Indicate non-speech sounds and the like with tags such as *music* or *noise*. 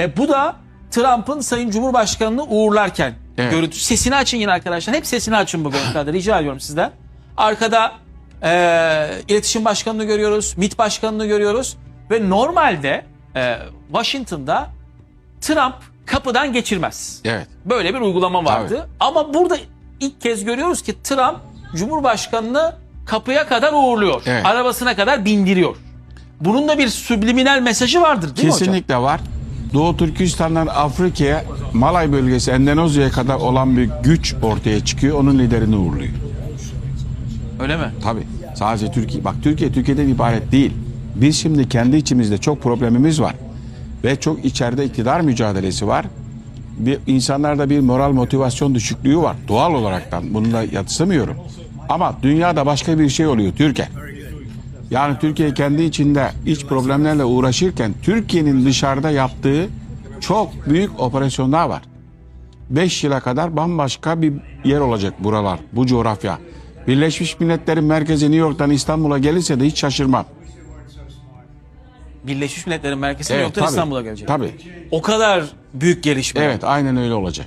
E, bu da Trump'ın Sayın Cumhurbaşkanı'nı uğurlarken Evet. görüntü. Sesini açın yine arkadaşlar. Hep sesini açın bu görüntülerde. *laughs* Rica ediyorum sizden. Arkada e, iletişim başkanını görüyoruz. MİT başkanını görüyoruz. Ve normalde e, Washington'da Trump kapıdan geçirmez. Evet. Böyle bir uygulama vardı. Tabii. Ama burada ilk kez görüyoruz ki Trump Cumhurbaşkanını kapıya kadar uğurluyor. Evet. Arabasına kadar bindiriyor. Bunun da bir subliminal mesajı vardır değil mi hocam? Kesinlikle var. Doğu Türkistan'dan Afrika'ya, Malay bölgesi, Endonezya'ya kadar olan bir güç ortaya çıkıyor. Onun liderini uğurluyor. Öyle mi? Tabii. Sadece Türkiye. Bak Türkiye Türkiye'den ibaret değil. Biz şimdi kendi içimizde çok problemimiz var. Ve çok içeride iktidar mücadelesi var. Bir insanlarda bir moral motivasyon düşüklüğü var. Doğal olaraktan. Bunu da yatsımıyorum. Ama dünyada başka bir şey oluyor Türkiye. Yani Türkiye kendi içinde iç problemlerle uğraşırken Türkiye'nin dışarıda yaptığı çok büyük operasyonlar var. 5 yıla kadar bambaşka bir yer olacak buralar, bu coğrafya. Birleşmiş Milletler'in merkezi New York'tan İstanbul'a gelirse de hiç şaşırmam. Birleşmiş Milletler'in merkezi Evet, New York'tan tabii. İstanbul'a gelecek. Tabii. O kadar büyük gelişme. Evet, aynen öyle olacak.